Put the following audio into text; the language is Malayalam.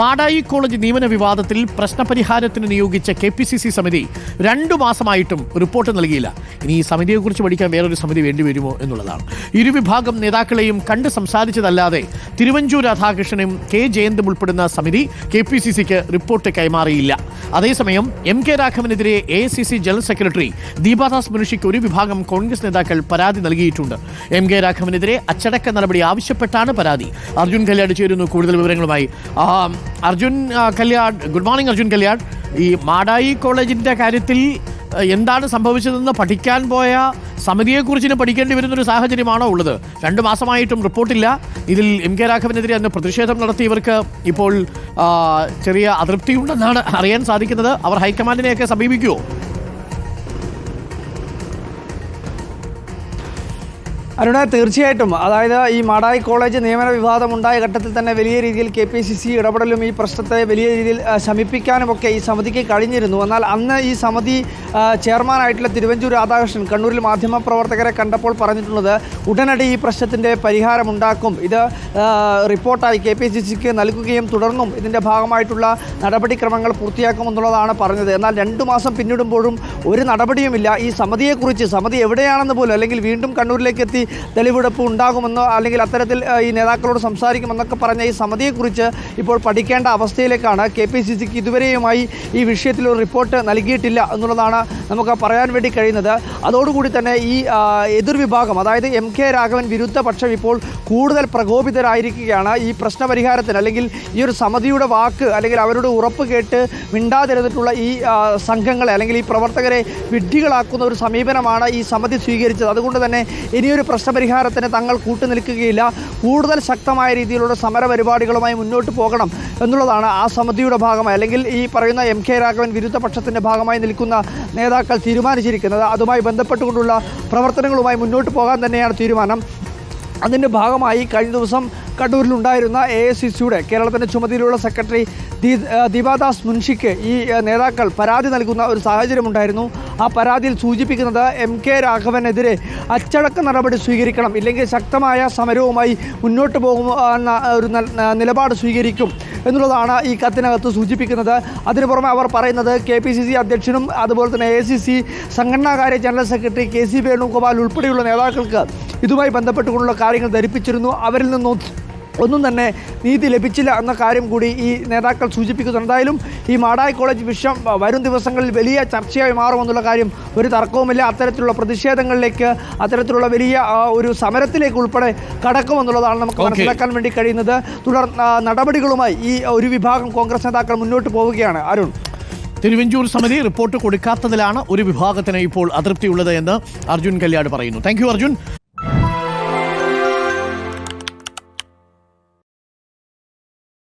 മാടായി കോളേജ് നിയമന വിവാദത്തിൽ പ്രശ്നപരിഹാരത്തിന് നിയോഗിച്ച കെ പി സി സി സമിതി രണ്ടു മാസമായിട്ടും റിപ്പോർട്ട് നൽകിയില്ല. ഇനി ഈ സമിതിയെക്കുറിച്ച് പഠിക്കാൻ വേറൊരു സമിതി വേണ്ടിവരുമോ എന്നുള്ളതാണ്. ഇരുവിഭാഗം നേതാക്കളെയും കണ്ട് സംസാരിച്ചതല്ലാതെ തിരുവഞ്ചൂർ രാധാകൃഷ്ണനും കെ ജയന്തും ഉൾപ്പെടുന്ന സമിതി കെ പി സി സിക്ക് റിപ്പോർട്ട് കൈമാറിയില്ല. അതേസമയം M K രാഘവനെതിരെ A C C general secretary Deepa Das മുനുഷിക്ക് ഒരു വിഭാഗം കോൺഗ്രസ് നേതാക്കൾ പരാതി നൽകിയിട്ടുണ്ട്. എം കെ രാഘവനെതിരെ അച്ചടക്ക നടപടി ആവശ്യപ്പെട്ടാണ് പരാതി. അർജുൻ കല്യാട് ചേരുന്നു കൂടുതൽ വിവരങ്ങളുമായി. അർജുൻ കല്യാട് ഗുഡ് മോർണിംഗ് അർജുൻ കല്യാട് ഈ മാടായി കോളേജിന്റെ കാര്യത്തിൽ എന്താണ് സംഭവിച്ചതെന്ന് പഠിക്കാൻ പോയ സമിതിയെക്കുറിച്ച് ഇനി പഠിക്കേണ്ടി വരുന്നൊരു സാഹചര്യമാണോ ഉള്ളത്? രണ്ട് മാസമായിട്ടും റിപ്പോർട്ടില്ല. ഇതിൽ എം കെ രാഘവനെതിരെ അന്ന് പ്രതിഷേധം നടത്തിയവർക്ക് ഇപ്പോൾ ചെറിയ അതൃപ്തിയുണ്ടെന്നാണ് അറിയാൻ സാധിക്കുന്നത്. അവർ ഹൈക്കമാൻഡിനെയൊക്കെ സമീപിക്കുമോ അരുണ തീർച്ചയായിട്ടും. അതായത് ഈ മാടായി കോളേജ് നിയമന വിവാദം ഉണ്ടായ ഘട്ടത്തിൽ തന്നെ വലിയ രീതിയിൽ കെ പി സി സി ഇടപെടലും ഈ പ്രശ്നത്തെ വലിയ രീതിയിൽ ശമിപ്പിക്കാനുമൊക്കെ ഈ സമിതിക്ക് കഴിഞ്ഞിരുന്നു. എന്നാൽ അന്ന് ഈ സമിതി ചെയർമാനായിട്ടുള്ള തിരുവഞ്ചൂർ രാധാകൃഷ്ണൻ കണ്ണൂരിൽ മാധ്യമപ്രവർത്തകരെ കണ്ടപ്പോൾ പറഞ്ഞിട്ടുള്ളത് ഉടനടി ഈ പ്രശ്നത്തിന്റെ പരിഹാരമുണ്ടാക്കും. ഇത് റിപ്പോർട്ടായി കെ പി സി സിക്ക് നൽകുകയും തുടർന്നും ഇതിന്റെ ഭാഗമായിട്ടുള്ള നടപടിക്രമങ്ങൾ പൂർത്തിയാക്കുമെന്നുള്ളതാണ് പറഞ്ഞത്. എന്നാൽ രണ്ടു മാസം പിന്നിടുമ്പോഴും ഒരു നടപടിയുമില്ല. ഈ സമിതിയെക്കുറിച്ച് സമിതി എവിടെയാണെന്ന് പോലും അല്ലെങ്കിൽ വീണ്ടും കണ്ണൂരിലേക്ക് എത്തി തെളിവെടുപ്പ് ഉണ്ടാകുമെന്നോ അല്ലെങ്കിൽ അത്തരത്തിൽ ഈ നേതാക്കളോട് സംസാരിക്കുമെന്നൊക്കെ പറഞ്ഞ ഈ സമിതിയെക്കുറിച്ച് ഇപ്പോൾ പഠിക്കേണ്ട അവസ്ഥയിലേക്കാണ് കെ പി സി സിക്ക് ഇതുവരെയുമായി ഈ വിഷയത്തിൽ ഒരു റിപ്പോർട്ട് നൽകിയിട്ടില്ല എന്നുള്ളതാണ് നമുക്ക് പറയാൻ വേണ്ടി കഴിയുന്നത്. അതോടുകൂടി തന്നെ ഈ എതിർവിഭാഗം അതായത് എം കെ രാഘവൻ വിരുദ്ധ പക്ഷം ഇപ്പോൾ കൂടുതൽ പ്രകോപിതരായിരിക്കുകയാണ്. ഈ പ്രശ്നപരിഹാരത്തിന് അല്ലെങ്കിൽ ഈ ഒരു സമിതിയുടെ വാക്ക് അല്ലെങ്കിൽ അവരുടെ ഉറപ്പ് കേട്ട് മിണ്ടാതിരുന്നിട്ടുള്ള ഈ സംഘങ്ങളെ അല്ലെങ്കിൽ ഈ പ്രവർത്തകരെ വിഡ്ഢികളാക്കുന്ന ഒരു സമീപനമാണ് ഈ സമിതി സ്വീകരിച്ചത്. അതുകൊണ്ട് തന്നെ ഇനിയൊരു പ്രശ്നപരിഹാരത്തിന് തങ്ങൾ കൂട്ടുനിൽക്കുകയില്ല. കൂടുതൽ ശക്തമായ രീതിയിലുള്ള സമര പരിപാടികളുമായി മുന്നോട്ട് പോകണം എന്നുള്ളതാണ് ആ സമിതിയുടെ ഭാഗമായി. അല്ലെങ്കിൽ ഈ പറയുന്ന എം കെ രാഘവൻ വിരുദ്ധ പക്ഷത്തിന്റെ ഭാഗമായി നിൽക്കുന്ന നേതാക്കൾ തീരുമാനിച്ചിരിക്കുന്നത്. അതുമായി ബന്ധപ്പെട്ടുകൊണ്ടുള്ള പ്രവർത്തനങ്ങളുമായി മുന്നോട്ട് പോകാൻ തന്നെയാണ് തീരുമാനം. അതിന്റെ ഭാഗമായി കഴിഞ്ഞ ദിവസം കണ്ണൂരിലുണ്ടായിരുന്ന എ എസ് സി സിയുടെ കേരളത്തിന്റെ ചുമതലയുള്ള സെക്രട്ടറി ദീപാദാസ് മുൻഷിക്ക് ഈ നേതാക്കൾ പരാതി നൽകുന്ന ഒരു സാഹചര്യമുണ്ടായിരുന്നു ആ പരാതിയിൽ സൂചിപ്പിക്കുന്നത് എം കെ രാഘവനെതിരെ അച്ചടക്ക നടപടി സ്വീകരിക്കണം ഇല്ലെങ്കിൽ ശക്തമായ സമരവുമായി മുന്നോട്ട് പോകുന്ന ഒരു നിലപാട് സ്വീകരിക്കും എന്നുള്ളതാണ് ഈ കത്തിനകത്ത് സൂചിപ്പിക്കുന്നത്. അതിനു പുറമെ അവർ പറയുന്നത് കെ പി സി സി അധ്യക്ഷനും അതുപോലെ തന്നെ A C C സംഘടനാകാര്യ general secretary K C Venugopal ഉൾപ്പെടെയുള്ള നേതാക്കൾക്ക് ഇതുമായി ബന്ധപ്പെട്ടുകൊണ്ടുള്ള കാര്യങ്ങൾ ധരിപ്പിച്ചിരുന്നു. അവരിൽ നിന്നും ഒന്നും തന്നെ നീതി ലഭിച്ചില്ല എന്ന കാര്യം കൂടി ഈ നേതാക്കൾ സൂചിപ്പിക്കുന്നു എന്തായാലും ഈ മാടായി കോളേജ് വിഷയം വരും ദിവസങ്ങളിൽ വലിയ ചർച്ചയായി മാറുമെന്നുള്ള കാര്യം ഒരു തർക്കവുമില്ല. അത്തരത്തിലുള്ള പ്രതിഷേധങ്ങളിലേക്ക് അത്തരത്തിലുള്ള വലിയ ഒരു സമരത്തിലേക്ക് ഉൾപ്പെടെ കടക്കുമെന്നുള്ളതാണ് നമുക്ക് മനസ്സിലാക്കാൻ വേണ്ടി കഴിയുന്നത്. തുടർ നടപടികളുമായി ഈ ഒരു വിഭാഗം കോൺഗ്രസ് നേതാക്കൾ മുന്നോട്ട് പോവുകയാണ്. അരുൺ. തിരുവഞ്ചൂർ സമിതി റിപ്പോർട്ട് കൊടുക്കാത്തതിലാണ് ഒരു വിഭാഗത്തിന് ഇപ്പോൾ അതൃപ്തിയുള്ളത് എന്ന് അർജുൻ കല്യാട് പറയുന്നു. താങ്ക് അർജുൻ.